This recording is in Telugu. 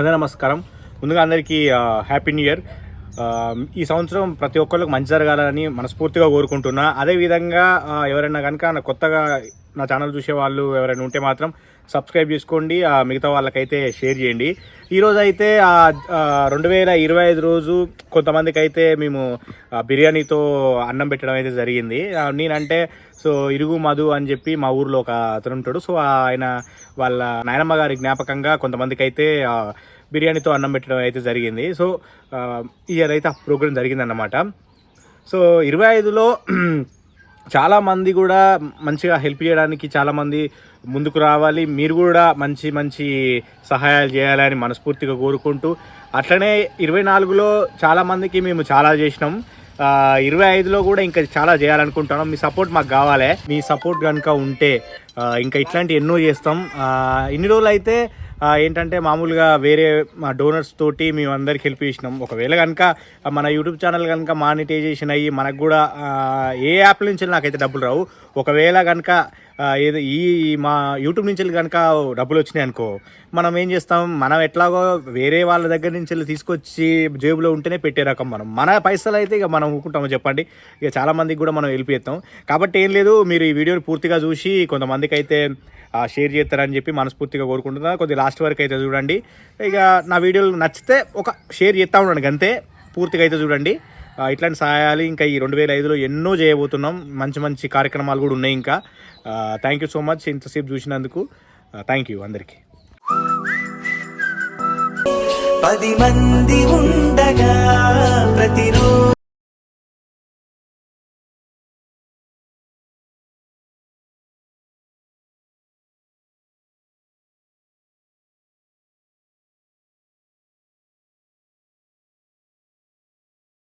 అందరూ నమస్కారం. ముందుగా అందరికీ హ్యాపీ న్యూ ఇయర్ ఈ సంవత్సరం ప్రతి ఒక్కరికి మంచి జరగాలని మనస్ఫూర్తిగా కోరుకుంటున్నా. అదేవిధంగా ఎవరైనా కనుక కొత్తగా నా ఛానల్ చూసే వాళ్ళు ఎవరైనా ఉంటే మాత్రం సబ్స్క్రైబ్ చేసుకోండి ఆ, మిగతా వాళ్ళకైతే షేర్ చేయండి. ఈరోజు అయితే రెండు వేల ఇరవై ఐదు రోజు కొంతమందికి అయితే మేము బిర్యానీతో అన్నం పెట్టడం అయితే జరిగింది. నేనంటే సో ఇరుగు మధు అని చెప్పి మా ఊర్లో ఒక అతను ఉంటాడు. సో ఆయన వాళ్ళ నాయనమ్మ గారి జ్ఞాపకంగా కొంతమందికి అయితే బిర్యానీతో అన్నం పెట్టడం అయితే జరిగింది. సో ఈ ఇయర్ అయితే ఆ ప్రోగ్రామ్ జరిగిందన్నమాట. సో ఇరవై ఐదులో చాలామంది కూడా మంచిగా హెల్ప్ చేయడానికి చాలామంది ముందుకు రావాలి. మీరు కూడా మంచి మంచి సహాయాలు చేయాలని మనస్ఫూర్తిగా కోరుకుంటూ అట్లనే ఇరవై నాలుగులో చాలామందికి మేము చాలా చేసినాం. ఇరవై ఐదులో కూడా ఇంకా చాలా చేయాలనుకుంటున్నాం. మీ సపోర్ట్ మాకు కావాలి. మీ సపోర్ట్ కనుక ఉంటే ఇంకా ఇట్లాంటి ఎన్నో చేస్తాం. ఇన్ని రోజులు అయితే ఏంటంటే మామూలుగా వేరే మా డోనర్స్ తోటి మేము అందరికి హెల్ప్ చేసినాం. ఒకవేళ కనుక మన యూట్యూబ్ ఛానల్ కనుక మానిటైజేషన్ అయ్యి మనకు కూడా ఏ యాప్ నుంచి నాకైతే డబ్బులు రావు. ఒకవేళ కనుక ఏదో ఈ మా యూట్యూబ్ నుంచి కనుక డబ్బులు వచ్చినాయి అనుకో మనం ఏం చేస్తాం? మనం ఎట్లాగో వేరే వాళ్ళ దగ్గర నుంచి వెళ్ళి తీసుకొచ్చి జేబులో ఉంటేనే పెట్టే రకం మనం. మన పైసలు అయితే ఇక మనం ఊకుంటాము చెప్పండి. ఇక చాలామందికి కూడా మనం హెల్ప్ చేస్తాం. కాబట్టి ఏం లేదు మీరు ఈ వీడియోని పూర్తిగా చూసి కొంతమందికి అయితే షేర్ చేస్తారని చెప్పి మనస్ఫూర్తిగా కోరుకుంటున్నా. కొద్ది లాస్ట్ వరకు అయితే చూడండి. ఇక నా వీడియోలు నచ్చితే ఒక షేర్ చేస్తూ ఉండండి అంతే. పూర్తిగా అయితే చూడండి. ఇట్లాంటి సహాయాలు ఇంకా ఈ రెండు వేల ఐదులో ఎన్నో చేయబోతున్నాం. మంచి మంచి కార్యక్రమాలు కూడా ఉన్నాయి ఇంకా. థ్యాంక్ యూ సో మచ్ ఇంతసేపు చూసినందుకు. థ్యాంక్ యూ అందరికీ. పది మంది ఉండగా